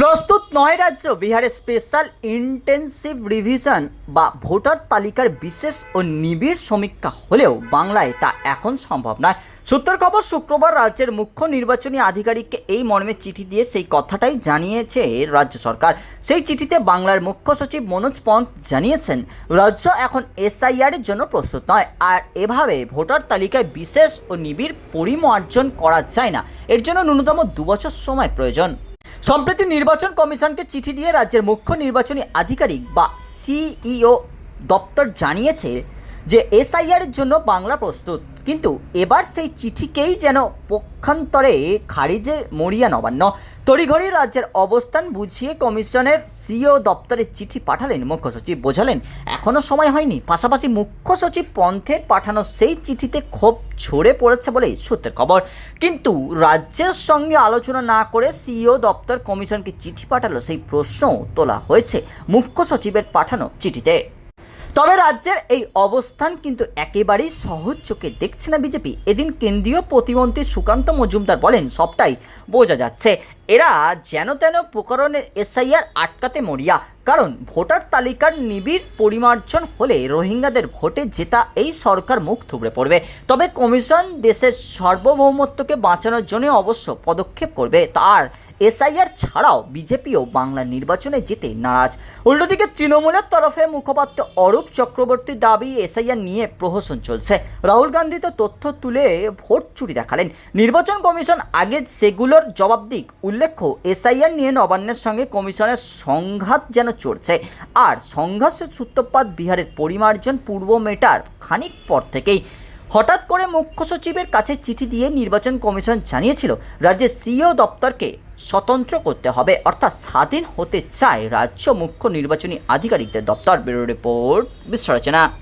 প্রস্তুত নয় রাজ্য, বিহারের স্পেশাল ইন্টেন্সিভ রিভিশন বা ভোটার তালিকার বিশেষ ও নিবিড় সমীক্ষা হলেও বাংলায় তা এখন সম্ভব নয়। সূত্রের খবর, শুক্রবার রাজ্যের মুখ্য নির্বাচনী আধিকারিককে এই মর্মে চিঠি দিয়ে সেই কথাটাই জানিয়েছে রাজ্য সরকার। সেই চিঠিতে বাংলার মুখ্য সচিব মনোজ পন্থ জানিয়েছেন, রাজ্য এখন এসআইআর এর জন্য প্রস্তুত নয় আর এভাবে ভোটার তালিকায় বিশেষ ও নিবিড় পরিমার্জন করা যায় না। এর জন্য ন্যূনতম দুবছর সময় প্রয়োজন। সম্প্রতি নির্বাচন কমিশনকে চিঠি দিয়ে রাজ্যের মুখ্য নির্বাচনী আধিকারিক বা সিইও দপ্তর জানিয়েছে যে এসআইআর এর জন্য বাংলা প্রস্তুত। কিন্তু এবার সেই চিঠিকেই যেন পক্ষান্তরে খারিজে মরিয়া নবান্ন। তড়িঘড়ি রাজ্যের অবস্থান বুঝিয়ে কমিশনের সিও দপ্তরে চিঠি পাঠালেন মুখ্য সচিব। বোঝালেন এখনও সময় হয়নি। পাশাপাশি মুখ্য সচিব পন্থের পাঠানো সেই চিঠিতে ক্ষোভ ঝরে পড়েছে বলেই সূত্রের খবর। কিন্তু রাজ্যের সঙ্গে আলোচনা না করে সিও দপ্তর কমিশনকে চিঠি পাঠালো সেই প্রশ্নও তোলা হয়েছে মুখ্য সচিবের পাঠানো চিঠিতে। তবে রাজ্যের এই অবস্থান কিন্তু একেবারেই সহজ চোখে দেখছে না বিজেপি। এদিন কেন্দ্রীয় প্রতিমন্ত্রী সুকান্ত মজুমদার বলেন, সবটাই বোঝা যাচ্ছে। এরা যেন তেন প্রকরণের এসআইআর আটকাতে মরিয়া। কারণ ভোটার তালিকার নিবিড় পরিমার্জন হলে রোহিঙ্গাদের ভোটে জেতা এই সরকার মুখ থুবড়ে পড়বে। তবে কমিশন দেশের সার্বভৌমত্বকে বাঁচানোর জন্য অবশ্য পদক্ষেপ করবে। তার এসআইআর ছাড়াও বিজেপিও বাংলা নির্বাচনে যেতে নারাজ। উল্টোদিকে তৃণমূলের তরফে মুখপাত্র অরূপ চক্রবর্তীর দাবি, এসআইআর নিয়ে প্রহসন চলছে। রাহুল গান্ধী তো তথ্য তুলে ভোট চুরি দেখালেন। নির্বাচন কমিশন আগে সেগুলোর জবাব দিক উল্লেখ্য, এসআইআর নিয়ে নবান্নের সঙ্গে কমিশনের সংঘাত যেন চড়ছে। আর সংঘর্ষের সূত্রপাত বিহারের পরিমার্জন পূর্ব মেটার খানিক পর থেকেই। হঠাৎ করে মুখ্য সচিবের কাছে চিঠি দিয়ে নির্বাচন কমিশন জানিয়েছিল, রাজ্যের সিইও দপ্তরকে স্বতন্ত্র করতে হবে। অর্থাৎ স্বাধীন হতে চায় রাজ্য মুখ্য নির্বাচনী আধিকারিকদের দপ্তর। Bureau report বিশ্লেষণা